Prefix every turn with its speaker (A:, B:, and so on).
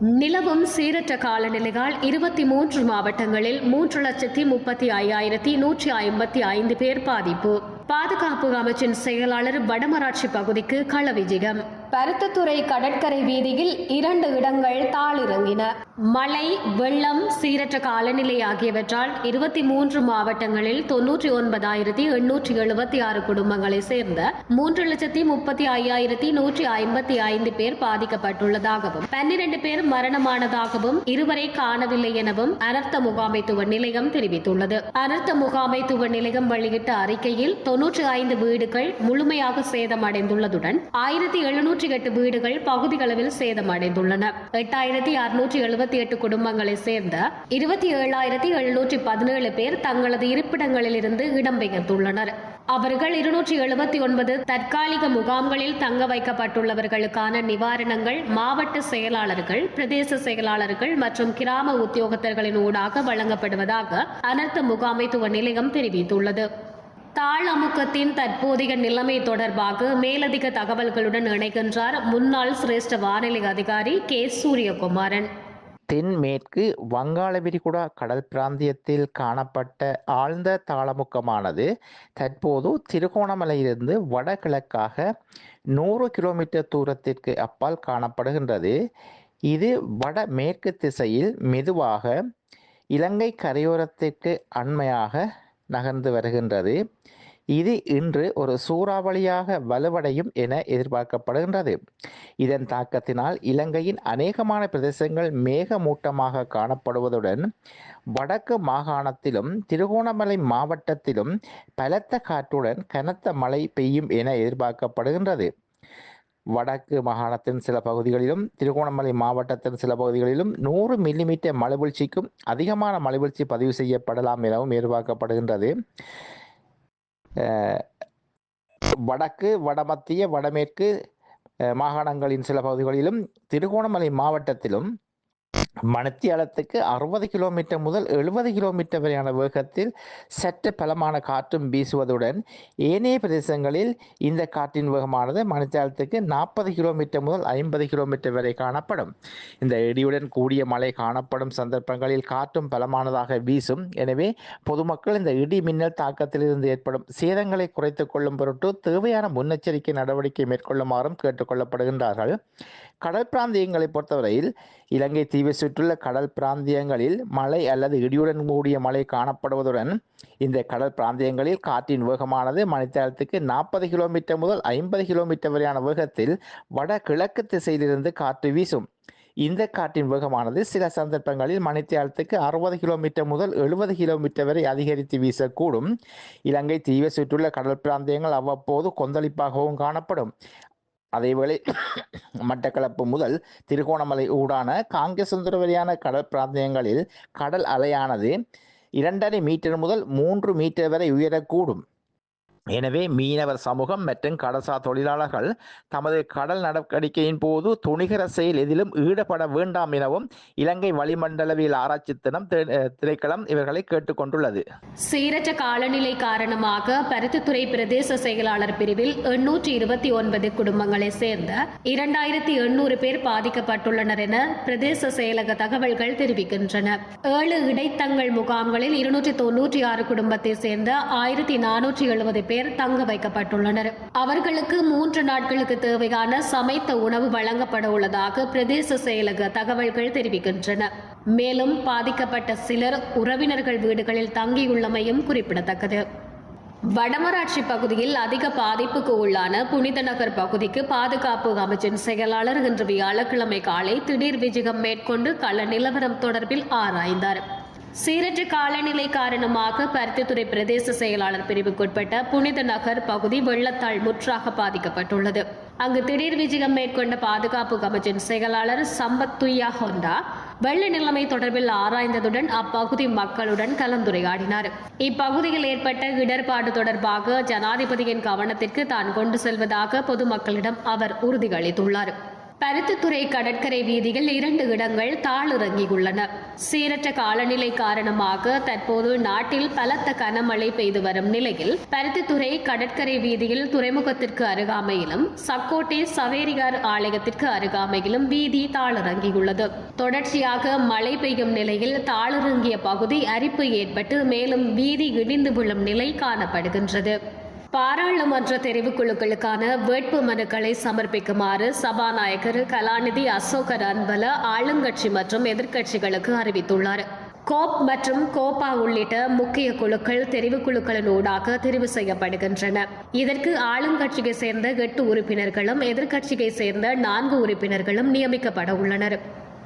A: நிலவும் சீரற்ற காலநிலையால் இருபத்தி மூன்று மாவட்டங்களில் மூன்று லட்சத்தி முப்பத்தி ஐயாயிரத்தி நூற்றி ஐம்பத்தி ஐந்து பேர் பாதிப்பு. பாதுகாப்பு அமைச்சின் செயலாளர் வடமராட்சி பகுதிக்கு கள விஜயம். பருத்தத்துறை கடற்கரை வீதியில் இரண்டு இடங்கள் தாளிறங்கின. மழை வெள்ளம் சீரற்ற காலநிலை ஆகியவற்றால் இருபத்தி மூன்று மாவட்டங்களில் தொன்னூற்றி ஒன்பதாயிரத்தி எண்ணூற்றி எழுபத்தி ஆறு குடும்பங்களை சேர்ந்த மூன்று லட்சத்தி முப்பத்தி ஐயாயிரத்தி நூற்றி ஐம்பத்தி ஐந்து பேர் பாதிக்கப்பட்டுள்ளதாகவும் பன்னிரண்டு பேர் மரணமானதாகவும் இருவரை காணவில்லை எனவும் அனர்த்த முகாமைத்துவ நிலையம் தெரிவித்துள்ளது. அனர்த்த முகாமைத்துவ நிலையம் வெளியிட்ட அறிக்கையில் தொன்னூற்றி ஐந்து வீடுகள் முழுமையாக சேதமடைந்துள்ளதுடன் ஆயிரத்தி எழுநூற்றி எட்டு வீடுகள் பகுதிகளவில் சேதமடைந்துள்ளன. எட்டாயிரத்தி அறுநூற்றி எழுபத்தி எட்டு குடும்பங்களை சேர்ந்த இருபத்தி ஏழாயிரத்தி எழுநூற்றி பதினேழு பேர் தங்களது இருப்பிடங்களில் இருந்து இடம்பெயர்ந்துள்ளனர் அவர்கள் இருநூற்றி எழுபத்தி ஒன்பது தற்காலிக முகாம்களில் தங்க வைக்கப்பட்டுள்ளவர்களுக்கான நிவாரணங்கள் மாவட்ட செயலாளர்கள் பிரதேச செயலாளர்கள் மற்றும் கிராம உத்தியோகத்தர்களின் ஊடாக வழங்கப்படுவதாக அனர்த்த முகாமைத்துவ நிலையம் தெரிவித்துள்ளது. தாழ் அமுக்கத்தின் தற்போதைய நிலைமை தொடர்பாக மேலதிக தகவல்களுடன் இணைகின்றார் முன்னாள் சிரேஷ்ட வானிலை அதிகாரி கே சூரியகுமாரன்.
B: தென்மேற்கு வங்காள விரிகுடா கடல் பிராந்தியத்தில் காணப்பட்ட ஆழ்ந்த தாளமுக்கமானது தற்போது திருகோணமலையிலிருந்து வடகிழக்காக நூறு கிலோமீட்டர் தூரத்திற்கு அப்பால் காணப்படுகின்றது. இது வடமேற்கு திசையில் மெதுவாக இலங்கை கரையோரத்திற்கு அண்மையாக நகர்ந்து வருகின்றது. இது இன்று ஒரு சூறாவளியாக வலுவடையும் என எதிர்பார்க்கப்படுகின்றது. இதன் தாக்கத்தினால் இலங்கையின் அநேகமான பிரதேசங்கள் மேகமூட்டமாக காணப்படுவதுடன் வடக்கு மாகாணத்திலும் திருகோணமலை மாவட்டத்திலும் பலத்த காற்றுடன் கனத்த மழை பெய்யும் என எதிர்பார்க்கப்படுகின்றது. வடக்கு மாகாணத்தின் சில பகுதிகளிலும் திருகோணமலை மாவட்டத்தின் சில பகுதிகளிலும் நூறு மில்லிமீட்டர் மலைவீழ்ச்சிக்கும் அதிகமான மலைவீழ்ச்சி பதிவு செய்யப்படலாம் எனவும் எதிர்பார்க்கப்படுகின்றது. வடக்கு வடமத்திய வடமேற்கு மாகாணங்களின் சில பகுதிகளிலும் திருகோணமலை மாவட்டத்திலும் மணத்தியாலத்துக்கு அறுபது கிலோமீட்டர் முதல் எழுபது கிலோமீட்டர் வரையான வேகத்தில் சற்று பலமான காற்றும் வீசுவதுடன் ஏனைய பிரதேசங்களில் இந்த காற்றின் வேகமானது மணத்தியாலத்துக்கு நாற்பது கிலோமீட்டர் முதல் ஐம்பது கிலோமீட்டர் வரை காணப்படும். இந்த இடியுடன் கூடிய மழை காணப்படும் சந்தர்ப்பங்களில் காற்றும் பலமானதாக வீசும். எனவே பொதுமக்கள் இந்த இடி மின்னல் தாக்கத்திலிருந்து ஏற்படும் சேதங்களை குறைத்துக் கொள்ளும் பொருட்டு தேவையான முன்னெச்சரிக்கை நடவடிக்கை மேற்கொள்ளுமாறும் கேட்டுக்கொள்ளப்படுகின்றார்கள் கடல் பிராந்தியங்களை பொறுத்தவரையில் இலங்கை தீவை சுற்றுள்ள கடல் பிராந்தியங்களில் மழை அல்லது இடியுடன் கூடிய மழை காணப்படுவதுடன் இந்த கடல் பிராந்தியங்களில் காற்றின் வேகமானது மணித்தளத்துக்கு நாற்பது கிலோமீட்டர் முதல் ஐம்பது கிலோமீட்டர் வரையான வேகத்தில் வடகிழக்கு திசையிலிருந்து காற்று வீசும். இந்த காற்றின் வேகமானது சில சந்தர்ப்பங்களில் மணித்தியாலத்துக்கு அறுபது கிலோமீட்டர் முதல் எழுபது கிலோமீட்டர் வரை அதிகரித்து வீசக்கூடும். இலங்கை தீவை சுற்றுள்ள கடல் பிராந்தியங்கள் அவ்வப்போது கொந்தளிப்பாகவும் காணப்படும். அதேவேளை மட்டக்களப்பு முதல் திருகோணமலை ஊடான காங்கேசுந்தர வரையான கடல் பிராந்தியங்களில் கடல் அலையானது இரண்டரை மீட்டர் முதல் மூன்று மீட்டர் வரை உயரக்கூடும். எனவே மீனவர் சமூகம் மற்றும் கடசா தொழிலாளர்கள் தமது கடல் நடவடிக்கையின் போது துணிகர செயல் எதிலும் ஈடுபட வேண்டாம் எனவும் இலங்கை வளிமண்டலவியல் ஆராய்ச்சி தினம் தி- இவர்களை கேட்டுக்கொண்டுள்ளது.
A: சீரற்ற காலநிலை காரணமாக பருத்தித்துறை பிரதேச செயலாளர் பிரிவில் எண்ணூற்றி இருபத்தி ஒன்பது குடும்பங்களை சேர்ந்த இரண்டாயிரத்தி எண்ணூறு பேர் பாதிக்கப்பட்டுள்ளனர் என பிரதேச செயலக தகவல்கள் தெரிவிக்கின்றன. ஏழு இடைத்தங்கள் முகாம்களில் இருநூற்றி தொன்னூற்றி ஆறு குடும்பத்தை சேர்ந்த ஆயிரத்தி நானூற்றி எழுபது பேர் தங்க வைக்கப்பட்டுள்ளனர். அவர்களுக்கு மூன்று நாட்களுக்கு தேவையான சமைத்த உணவு வழங்கப்பட உள்ளதாக பிரதேச செயலக தகவல்கள் தெரிவிக்கின்றன. மேலும் பாதிக்கப்பட்ட சிலர் உறவினர்கள் வீடுகளில் தங்கியுள்ளமையும் குறிப்பிடத்தக்கது. வடமராட்சி பகுதியில் அதிக பாதிப்புக்கு உள்ளான புனித நகர் பகுதிக்கு பாதுகாப்பு அமைச்சின் செயலாளர் இன்று வியாழக்கிழமை காலை திடீர் விஜயம் மேற்கொண்டு கள நிலவரம் தொடர்பில் ஆராய்ந்தார். சீரற்ற காலநிலை காரணமாக பருத்தித்துறை பிரதேச செயலாளர் பிரிவுக்குட்பட்ட புனித நகர் பகுதி வெள்ளத்தால் முற்றாக பாதிக்கப்பட்டுள்ளது. அங்கு திடீர் விஜயம் மேற்கொண்ட பாதுகாப்பு கமிஷன் செயலாளர் சம்பத் துய்யா ஹொண்டா வெள்ள நிலைமை தொடர்பில் ஆராய்ந்ததுடன் அப்பகுதி மக்களுடன் கலந்துரையாடினார். இப்பகுதியில் ஏற்பட்ட இடர்பாடு தொடர்பாக ஜனாதிபதியின் கவனத்திற்கு தான் கொண்டு செல்வதாக பொதுமக்களிடம் அவர் உறுதியளித்துள்ளார். பருத்தித்துறை கடற்கரை வீதியில் இரண்டு இடங்கள் தாளிறங்கியுள்ளன. சீரற்ற காலநிலை காரணமாக தற்போது நாட்டில் பலத்த கனமழை பெய்து வரும் நிலையில் பருத்தித்துறை கடற்கரை வீதியில் துறைமுகத்திற்கு அருகாமையிலும் சக்கோட்டை சவேரியார் ஆலயத்திற்கு அருகாமையிலும் வீதி தாளிறங்கியுள்ளது. தொடர்ச்சியாக மழை பெய்யும் நிலையில் தாளிறங்கிய பகுதி அரிப்பு ஏற்பட்டு மேலும் வீதி இடிந்து விழும் நிலை காணப்படுகின்றது. பாராளுமன்ற தெரிவுக்குழுக்களுக்கான வேட்பு மனுக்களை சமர்ப்பிக்குமாறு சபாநாயகர் கலாநிதி அசோகர் அன்பல ஆளுங்கட்சி மற்றும் எதிர்க்கட்சிகளுக்கு அறிவித்துள்ளார். கோப் மற்றும் கோபா உள்ளிட்ட முக்கிய குழுக்கள் தெரிவுக்குழுக்களின் ஊடாக தெரிவு செய்யப்படுகின்றன. இதற்கு ஆளுங்கட்சியை சேர்ந்த எட்டு உறுப்பினர்களும் எதிர்க்கட்சியை சேர்ந்த நான்கு உறுப்பினர்களும் நியமிக்கப்பட உள்ளனர்.